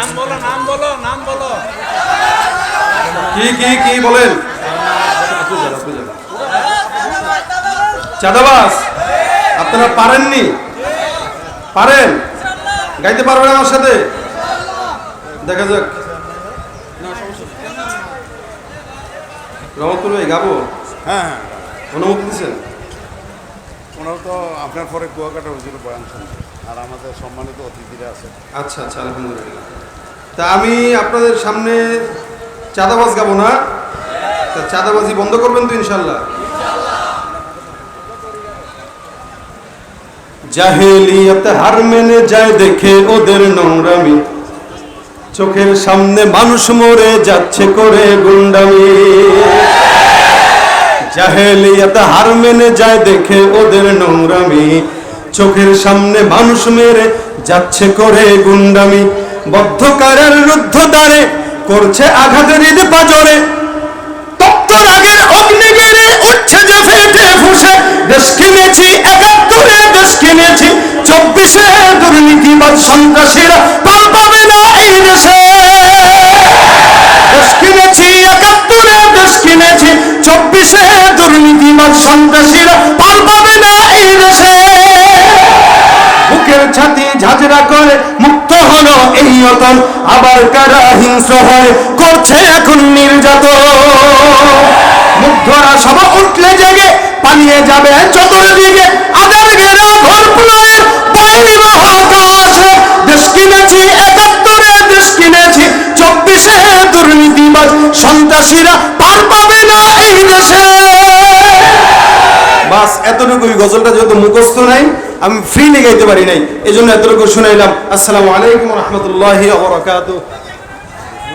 নাম বলো নাম বলো নাম বলো। কি কি কি বলেন। চাঁদাবাস আপনারা পারেননি? পারেন? গাইতে পারবেন আমার সাথে? দেখা যাক। রহমতুল ভাই গাবো? হ্যাঁ হ্যাঁ। অনুমতি দিচ্ছেন ওনারা তো আপনার পরে কুয়াকাটা হয়েছিল বয়ান আর আমাদের সম্মানিত অতিথিরা আছে। আচ্ছা আচ্ছা আলহামদুলিল্লাহ। তা আমি আপনাদের সামনে চাঁদাবাজ গাবো না। তা চাঁদাবাজি বন্ধ করবেন তো ইনশাল্লাহ। জাহেলিয়াত হার মেনে যায় দেখে ওদের নোংরামি। চোখের সামনে মানুষ মরে যাচ্ছে করে গুন্ডামি। জাহেলিয়াত হার মেনে যায় দেখে ওদের নোংরামি। চোখের সামনে মানুষ মেরে যাচ্ছে করে গুন্ডামি। বদ্ধকারের রুদ্ধ দ্বারে করছে আঘাতের ঈদ কিনেছি একাত্তরে কিনেছি, চব্বিশে পাবে না এই ছাতি করে মুক্ত হলো এই অতন আবার কারা হিংস্র হয়? করছে এখন নির্যাতন। মুগ্ধরা সব উঠলে জেগে, পালিয়ে যাবে চতুর্দিকে আদার গেরা ঘর পুলায়ের বাইরে মহাকাশে দেশ কিনেছি, একাত্তরে দেশ কিনেছি, চব্বিশে দুর্নীতিবাজ সন্ত্রাসীরা পার এতটুকুই গজলটা যেহেতু মুখস্থ নাই, আমি ফ্রি গাইতে পারি নাই এই জন্য এতটুকু শুনাইলাম। আসসালামু আলাইকুম রহমতুল্লাহি